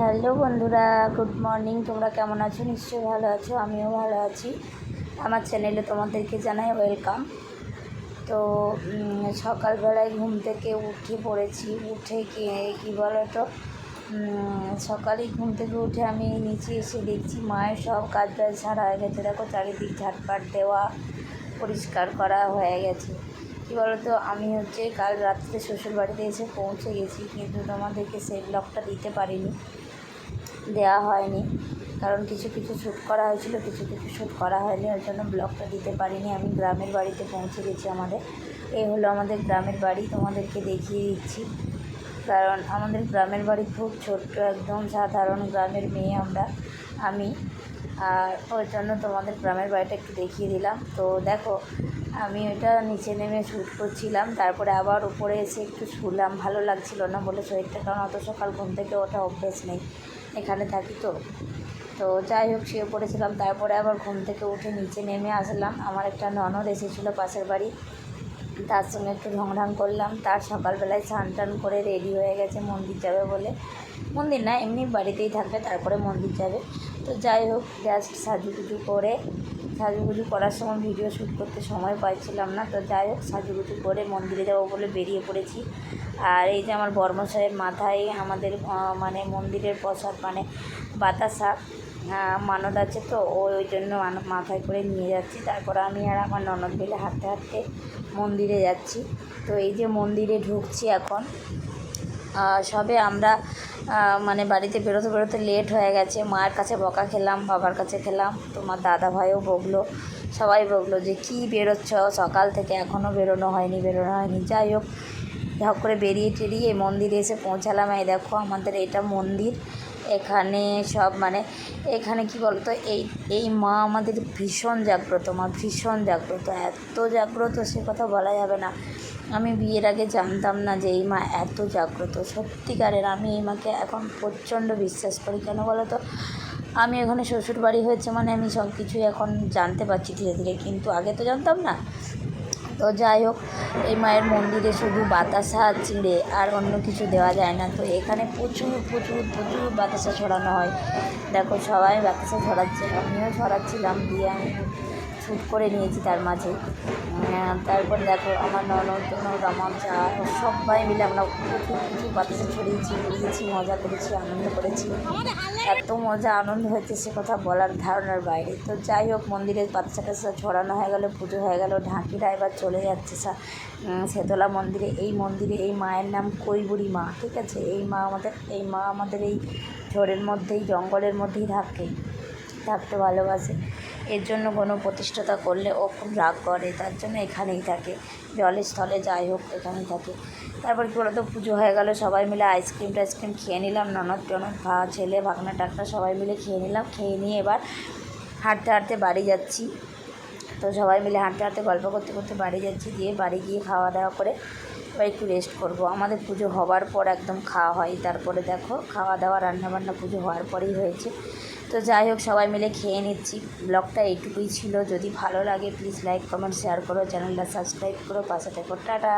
Hello বন্ধুরা good morning তোমরা কেমন আছো? নিশ্চয়ই ভালো আছো আমিও ভালো আছি। আমার চ্যানেলে তোমাদেরকে জানাই ওয়েলকাম তো সকালবেলায় ঘুম থেকে উঠে পড়েছি। উঠে কি কী বলো তো উম, সকালেই ঘুম থেকে উঠে আমি নিচে এসে দেখছি মায়ের সব কাজ বাজ ছাড়া হয়ে গেছে। দেখো চারিদিক ঝাটপাট দেওয়া পরিষ্কার করা হয়ে গেছে। কী বলতো? আমি হচ্ছে কাল রাত্রে শ্বশুর বাড়িতে এসে পৌঁছে গেছি কিন্তু তোমাদেরকে সেই ব্লগটা দিতে পারিনি। দেওয়া হয়নি। কারণ কিছু কিছু শ্যুট করা হয়েছিল, কিছু কিছু শ্যুট করা হয়নি, ওই জন্য ব্লগটা দিতে পারিনি। আমি গ্রামের বাড়িতে পৌঁছে গেছি আমাদের। এই হলো আমাদের গ্রামের বাড়ি, তোমাদেরকে দেখিয়ে দিচ্ছি। কারণ আমাদের গ্রামের বাড়ি খুব ছোট্ট, একদম সাধারণ গ্রামের মেয়ে আমরা, আমি। আর ওই জন্য তোমাদের গ্রামের বাড়িটা একটু দেখিয়ে দিলাম। তো দেখো, আমি ওইটা নিচে নেমে শ্যুট করছিলাম, তারপরে আবার উপরে এসে একটু শুলাম। ভালো লাগছিল না বলে শরীরটা, কারণ অত সকাল ঘুম থেকে ওটা অভ্যেস নেই। এখানে থাকি তো। তো যাই হোক, শুয়ে পড়েছিলাম। তারপরে আবার ঘুম থেকে উঠে নিচে নেমে আসলাম। আমার একটা ননদ এসেছিল পাশের বাড়ি। তার সঙ্গে একটু ঢংঢাং করলাম। তার সকালবেলায় স্নান টান করে রেডি হয়ে গেছে, মন্দির যাবে বলে। মন্দির না, এমনি বাড়িতেই থাকবে, তারপরে মন্দির যাবে। তো যাই হোক জাস্ট সাজুগুজু করে, সাজুগুজু করার সময় ভিডিও শ্যুট করতে সময় পাইছিলাম না। তো যাই হোক, সাজুগুজু করে মন্দিরে যাব বলে বেরিয়ে পড়েছি। আর এই যে আমার বর্মশাহের মাথায় আমাদের মানে মন্দিরের প্রসাদ মানে বাতাসা মানদ আছে তো, ওই জন্য মাথায় করে নিয়ে যাচ্ছি। তারপর আমি আর আমার ননদ মিলে হাঁটতে হাঁটতে মন্দিরে যাচ্ছি। তো এই যে মন্দিরে ঢুকছি এখন সবে আমরা মানে বাড়িতে বেরোতে বেরোতে লেট হয়ে গেছে। মায়ের কাছে বকা খেলাম, বাবার কাছে খেলাম তোমার দাদা ভাইও বকলো, সবাই বকলো যে, কী বেরোচ্ছ? সকাল থেকে এখনও বেরোনো হয়নি বেরোনো হয়নি। যাই হোক ঝপ করে বেরিয়ে টেরিয়ে মন্দিরে এসে পৌঁছালাম। এই দেখো আমাদের এটা মন্দির। এখানে সব মানে এখানে কি বলতো? এই এই মা আমাদের ভীষণ জাগ্রত, মা ভীষণ জাগ্রত। এত জাগ্রত সে কথা বলা যাবে না। আমি বিয়ের আগে জানতাম না যে এই মা এত জাগ্রত। সত্যিকারের আমি এই মাকে এখন প্রচণ্ড বিশ্বাস করি। কেন বলো তো আমি এখানে শ্বশুর বাড়ি হয়েছে মানে আমি সব কিছুই এখন জানতে পারছি ধীরে ধীরে। কিন্তু আগে তো জানতাম না। তো যাই হোক, এই মায়ের মন্দিরে শুধু বাতাসা চিঁড়ে আর অন্য কিছু দেওয়া যায় না। তো এখানে প্রচুর প্রচুর প্রচুর বাতাসা ছড়ানো হয়। দেখো সবাই বাতাসা ছড়াচ্ছে, আমিও ছড়াচ্ছিলাম, দিয়ে আমি শ্যুট করে নিয়েছি তার মাঝে। আহ, তারপর দেখো আমার ননদ ননদ আমার যা সবাই মিলে আমরা প্রচুর প্রচুর বাতাসা ছড়িয়েছি উড়িয়েছি মজা করেছি আনন্দ করেছি। এত মজা আনন্দ হয়েছে সে কথা বলার ধারণার বাইরে। তো যাই হোক মন্দিরের বাচ্চা কাচ্চা ছড়ানো হয়ে গেল পুজো হয়ে গেল ঢাকিরা এবার চলে যাচ্ছে সা শেতলা মন্দিরে। এই মন্দিরে এই মায়ের নাম কৈবুড়ি মা ঠিক আছে? এই মা আমাদের এই মা আমাদের এই ঝড়ের মধ্যেই জঙ্গলের মধ্যেই থাকে থাকতে ভালোবাসে। এর জন্য কোনো প্রতিষ্ঠাতা করলে ও খুব রাগ করে, তার জন্য এখানেই থাকে, জলের স্থলে যাই হোক এখানেই থাকে। তারপর কী বলতো, পুজো হয়ে গেল, সবাই মিলে আইসক্রিম টাইসক্রিম খেয়ে নিলাম, ননদ টনদ ভা ছেলে, ভাগনা টাকনা সবাই মিলে খেয়ে নিলাম, খেয়ে নিয়ে এবার হাঁটতে হাঁটতে বাড়ি যাচ্ছি। তো সবাই মিলে হাঁটতে হাঁটতে গল্প করতে করতে বাড়ি যাচ্ছি, দিয়ে বাড়ি গিয়ে খাওয়া দাওয়া করে এবার একটু রেস্ট করব। আমাদের পুজো হবার পর একদম খাওয়া হয়, তারপরে দেখো খাওয়া দাওয়া, রান্নাবান্না পুজো হওয়ার পরেই হয়েছে। তো যাই হোক, সবাই মিলে খেয়ে নিচ্ছি। ব্লগটা এইটুকুই ছিল। যদি ভালো লাগে প্লিজ লাইক কমেন্ট শেয়ার করো, চ্যানেলটা সাবস্ক্রাইব করো, পাশে থেকো। টাটা!